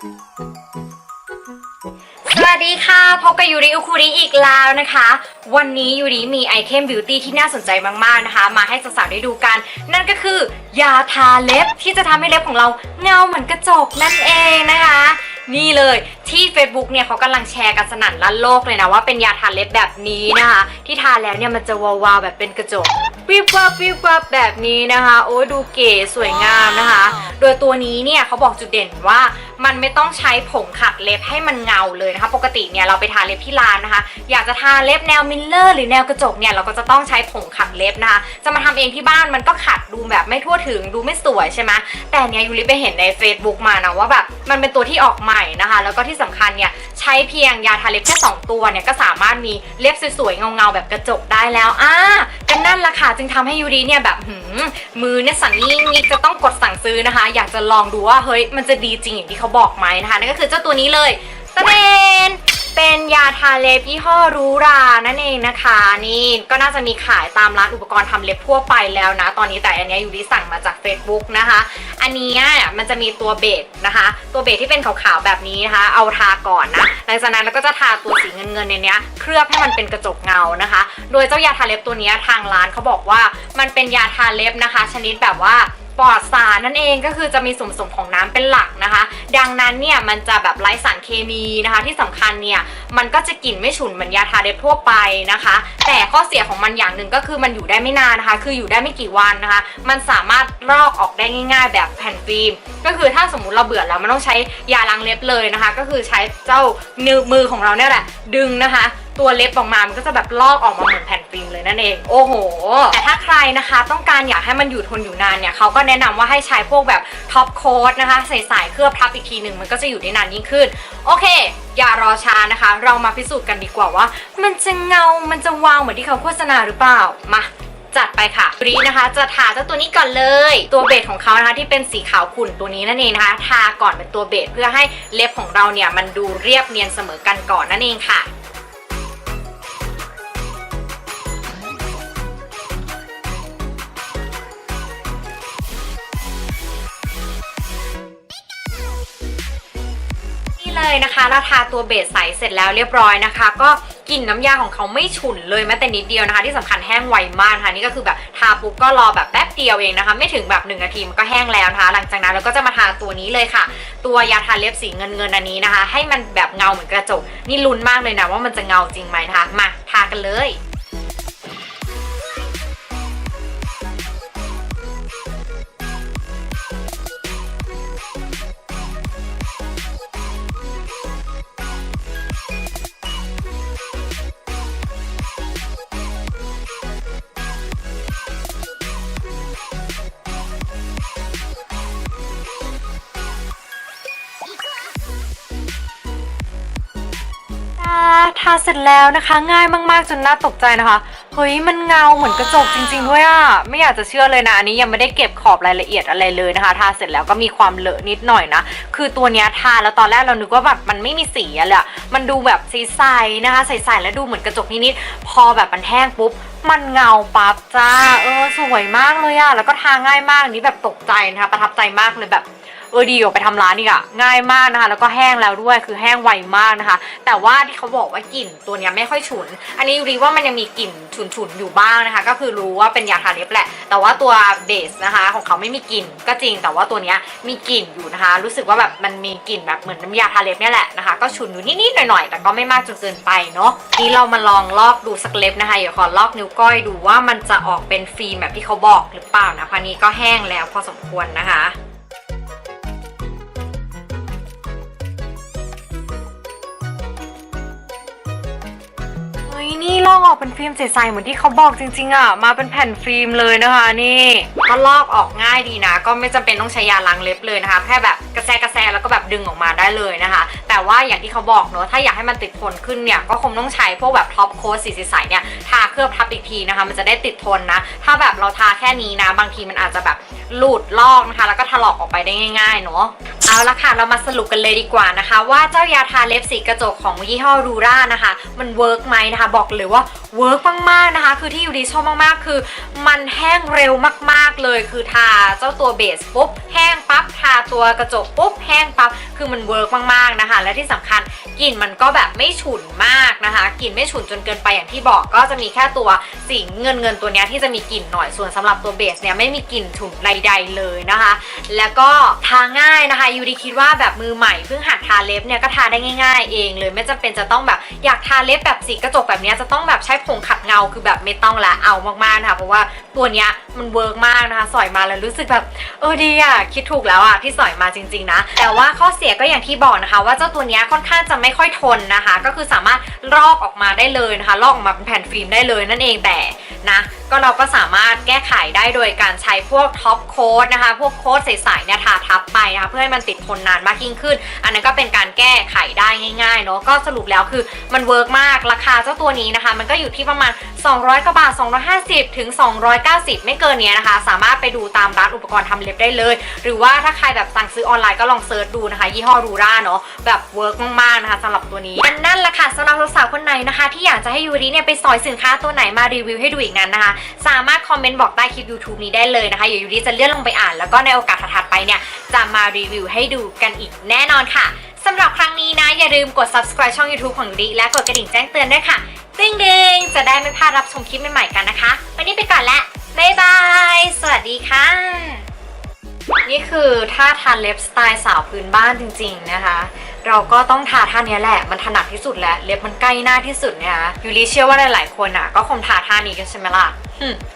สวัสดีค่ะ พบกับยูริอุคุริอีกแล้วนะคะ วันนี้ยูริมีไอเทมบิวตี้ที่น่าสนใจมากๆนะคะ มาให้สาวๆได้ดูกัน นั่นก็คือยาทาเล็บที่จะทำให้เล็บของเราเงาเหมือนกระจกนั่นเองนะคะ นี่เลยที่ Facebook เนี่ยเขากำลังแชร์กันสนั่นลั่นโลกเลยนะว่าเป็นยาทาเล็บแบบนี้นะคะ ที่ทาแล้วเนี่ยมันจะวาวๆแบบเป็นกระจกวิบวับวิบวับแบบนี้นะคะ โอ้ยดูเก๋สวยงามนะคะ โดยตัวนี้เนี่ยเขาบอกจุดเด่นว่ามันไม่ต้องใช้ผงขัดเล็บให้มันเงาเลยนะคะ ปกติเนี่ยเราไปทาเล็บที่ร้านนะคะ อยากจะทาเล็บแนวมิลเลอร์หรือแนวกระจกเนี่ยเราก็จะต้องใช้ผงขัดเล็บนะคะ จะมาทำเองที่บ้านมันก็ขัดดูแบบไม่ทั่วถึงดูไม่สวยใช่ไหมแต่เนี่ยยูริไปเห็นใน Facebook มานะว่าแบบมันเป็นตัวที่ออกใหม่นะคะ แล้วก็ที่สำคัญเนี่ยใช้เพียงยาทาเล็บแค่2ตัวเนี่ยก็สามารถมีเล็บสวยๆเงาๆแบบกระจกได้แล้วอ่าก็นั่นละค่ะจึงทำให้ยูริเนี่ยแบบหืมมือเนี่ยสั่นยิ่งนิจะต้องกดสั่งซื้อนะคะ อยากจะลองดูว่าเฮ้ยมันจะดีจริงอย่างที่เขาบอกไหมนะคะนั่นก็คือเจ้าตัวนี้เลยตะเดน เป็นยาทาเล็บยี่ห้อรูรานั่นเองนะคะ นี่ก็น่าจะมีขายตามร้านอุปกรณ์ทำเล็บทั่วไปแล้วนะ ตอนนี้แต่อันนี้ยอยู่ที่สั่งมาจาก Facebook นะคะ อันนี้มันจะมีตัวเบสนะคะ ตัวเบสที่เป็นขาวๆแบบนี้นะคะ เอาทาก่อนนะหลังจากนั้นเราก็จะทาตัวสีเงินๆในนี้เคลือบให้มันเป็นกระจกเงานะคะ โดยเจ้ายาทาเล็บตัวนี้ทางร้านเขาบอกว่ามันเป็นยาทาเล็บนะคะ ชนิดแบบว่าปลอดสาร นั่นเองก็คือจะมีส่วนผสมของน้ำเป็นหลักนะคะ ดังนั้นเนี่ยมันจะแบบไร้สารเคมีนะคะ ที่สำคัญเนี่ยมันก็จะกลิ่นไม่ฉุนเหมือนยาทาเล็บทั่วไปนะคะ แต่ข้อเสียของมันอย่างหนึ่งก็คือมันอยู่ได้ไม่นานนะคะ คืออยู่ได้ไม่กี่วันนะคะ มันสามารถลอกออกได้ง่าย ๆ แบบแผ่นฟิล์มก็คือถ้าสมมุติเราเบื่อแล้วมันต้องใช้ยาล้างเล็บเลยนะคะ ก็คือใช้เจ้านิ้วมือของเราเนี่ยแหละดึงนะคะ ตัวเล็บออกมามันก็จะแบบลอกออกมาเหมือนแผ่น เลยนั่นเอง โอ้โห แต่ถ้าใครนะคะ ต้องการอยากให้มันอยู่ทนอยู่นานเนี่ยเขาก็แนะนำว่าให้ใช้พวกแบบท็อปโค้ดนะคะ ใส่สายเคลือบทับอีกทีหนึ่งมันก็จะอยู่ได้นานยิ่งขึ้น โอเค อย่ารอช้านะคะ เรามาพิสูจน์กันดีกว่าว่า มันจะเงา มันจะวาวเหมือนที่เขาโฆษณาหรือเปล่า มาจัดไปค่ะวันนี้นะคะ จะทาเจ้าตัวนี้ก่อนเลย ตัวเบสของเขานะคะที่เป็นสีขาวขุ่นตัวนี้นั่นเองนะคะ ทาก่อนเป็นตัวเบสเพื่อให้เล็บของเราเนี่ยมันดูเรียบเนียนเสมอกันก่อนนั่นเองค่ะ เลยนะคะเราทาตัวเบสใสเสร็จแล้วเรียบร้อยนะคะ ก็กลิ่นน้ำยาของเขาไม่ฉุนเลยแม้แต่นิดเดียวนะคะ ที่สำคัญแห้งไวมากนะคะนี่ก็คือแบบทาปุ๊บก็รอแบบแป๊บเดียวเองนะคะ ไม่ถึงแบบหนึ่งนาทีมันก็แห้งแล้วนะคะ หลังจากนั้นเราก็จะมาทาตัวนี้เลยค่ะ ตัวยาทาเล็บสีเงินเงินๆอันนี้นะคะ ให้มันแบบเงาเหมือนกระจกนี่ลุ้นมากเลยนะว่ามันจะเงาจริงไหมนะคะมาทากันเลย ทาทาเสร็จแล้วนะคะ ง่ายมากๆจนน่าตกใจนะคะเฮ้ยมันเงาเหมือนกระจกจริงๆด้วยอะไม่อยากจะเชื่อเลยนะอันนี้ยังไม่ได้เก็บขอบรายละเอียดอะไรเลยนะคะ ทาเสร็จแล้วก็มีความเลอะนิดหน่อยนะ คือตัวเนี้ยทาแล้วตอนแรกเรานึกว่าแบบมันไม่มีสีอะเลยมันดูแบบใสๆนะคะใสๆแล้วดูเหมือนกระจกนิดๆพอแบบมันแห้งปุ๊บมันเงาปั๊บจ้า เออ สวยมากเลยอะแล้วก็ทาง่ายมากอันนี้แบบตกใจนะคะประทับใจมากเลยแบบ เออดีกว่าไปทำร้านอีกอะง่ายมากนะคะ แล้วก็แห้งแล้วด้วยคือแห้งไวมากนะคะ แต่ว่าที่เขาบอกว่ากลิ่นตัวนี้ไม่ค่อยฉุน อันนี้ยูรีว่ามันยังมีกลิ่นฉุนๆอยู่บ้างนะคะ ก็คือรู้ว่าเป็นยาทาเล็บแหละ แต่ว่าตัวเบสนะคะ ของเขาไม่มีกลิ่นก็จริง แต่ว่าตัวนี้มีกลิ่นอยู่นะคะ รู้สึกว่าแบบมันมีกลิ่นแบบเหมือนน้ำยาทาเล็บเนี่ยแหละนะคะ ก็ฉุนอยู่นิดๆหน่อยๆแต่ก็ไม่มากจนเกินไปเนาะนี่เรามาลองลอกดูสักเล็บนะคะเดี๋ยวขอลอกนิ้วก้อยดูว่ามันจะออกเป็นฟิล์มแบบที่เขาบอกหรือเปล่านะพันนี้ก็แห้งแล้วพอสมควรนะคะ ลอกออกเป็นฟิล์มใสๆเหมือนที่เขาบอกจริงๆอะมาเป็นแผ่นฟิล์มเลยนะคะนี่ก็ลอกออกง่ายดีนะ ก็ไม่จำเป็นต้องใช้ยาล้างเล็บเลยนะคะ แค่แบบ ซะกระแซะแล้วก็แบบดึงออกมาได้เลยนะคะ แต่ว่าอย่างที่เขาบอกเนอะถ้าอยากให้มันติดทนขึ้นเนี่ยก็คงต้องใช้พวกแบบท็อปโค้ดสีใสเนี่ยทาเคลือบทับอีกทีนะคะ มันจะได้ติดทนนะ ถ้าแบบเราทาแค่นี้นะ บางทีมันอาจจะแบบหลุดลอกนะคะ แล้วก็ถลอกออกไปได้ง่ายๆเนอะเอาละค่ะเรามาสรุปกันเลยดีกว่านะคะ ว่าเจ้ายาทาเล็บสีกระจกของยี่ห้อรูรานะคะ มันเวิร์กไหมนะคะ บอกเลยว่าเวิร์กมากๆนะคะ คือที่ยูดีชอบมากๆ คือ มันแห้งเร็วมากๆเลย คือทาเจ้าตัวเบสปุ๊บแห้งปั๊บทาตัวกระจกปุบแห้งปั๊บคือมันเวิร์กมากๆนะคะ และที่สำคัญกลิ่นมันก็แบบไม่ฉุนมากนะคะกลิ่นไม่ฉุนจนเกินไปอย่างที่บอกก็จะมีแค่ตัวสีเงินเงินๆตัวนี้ที่จะมีกลิ่นหน่อยส่วนสำหรับตัวเบสเนี่ยไม่มีกลิ่นฉุนใดๆเลยนะคะ แล้วก็ทาง่ายนะคะยูดีคิดว่าแบบมือใหม่เพิ่งหัดทาเล็บเนี่ยก็ทาได้ง่าย ๆ เองเลยไม่จำเป็นจะต้องแบบอยากทาเล็บแบบสีกระจกแบบนี้จะต้องแบบใช้ผงขัดเงาคือแบบไม่ต้องละเอามากๆนะคะเพราะว่าตัวเนี้ยมันเวิร์กมากนะคะ สอยมาแล้วรู้สึกแบบเออดีอะคิดถูกแล้วอะที่สอยมาจริงๆนะ แต่ว่าข้อเสียก็อย่างที่บอกนะคะ ว่าเจ้าตัวเนี้ยค่อนข้างจะไม่ค่อยทนนะคะ ก็คือสามารถลอกออกมาได้เลยนะคะลอกออกมาเป็นแผ่นฟิล์มได้เลยนั่นเองแต่นะ ก็เราก็สามารถแก้ไขได้โดยการใช้พวกท็อปโค้ดนะคะ พวกโค้ดใสๆเนี่ยทาทับไปนะคะเพื่อให้มันติดทนนานมากยิ่งขึ้น อันนั้นก็เป็นการแก้ไขได้ง่ายๆเนาะก็สรุปแล้วคือมันเวิร์กมากราคาเจ้าตัวนี้นะคะ มันก็อยู่ที่ประมาณ 200กว่าบาท 250 ถึง 290 ไม่เกินเนี้ยนะคะ สามารถไปดูตามร้านอุปกรณ์ทำเล็บได้เลย หรือว่าถ้าใครแบบสั่งซื้อออนไลน์ก็ลองเซิร์ชดูนะคะ ยี่ห้อรูราเนาะแบบเวิร์กมากๆนะคะสำหรับตัวนี้อันนั่นแหละค่ะสำหรับสาวๆคนไหนนะคะ ที่อยากจะให้ยูริเนี่ยไปสอยสินค้าตัวไหนมารีวิวให้ดูอีกนั้นนะคะสามารถคอมเมนต์บอกใต้คลิป YouTube นี้ได้เลยนะคะเดี๋ยวยูริจะเลื่อนลงไปอ่าน แล้วก็ในโอกาสถัดไปเนี่ย จะมารีวิวให้ดูกันอีกแน่นอนค่ะสำหรับครั้งนี้นะ อย่าลืมกด subscribe ช่อง YouTube ของยูริและกดกระดิ่งแจ้งเตือนด้วยค่ะตึ้งดึงจะได้ไม่พลาดรับชมคลิปใหม่ๆกันนะคะ วันนี้ไปก่อนและบ๊ายบาย สวัสดีค่ะ นี่คือท่าทานเล็บสไตล์สาวพื้นบ้านจริง ๆนะคะ เราก็ต้องทาท่านี้แหละ มันถนัดที่สุดแล้ว เล็บมันใกล้หน้าที่สุดเนี่ยยูริเชื่อว่าหลายๆคนอะ ก็คงทาท่านี้กันใช่ไหมล่ะ หึ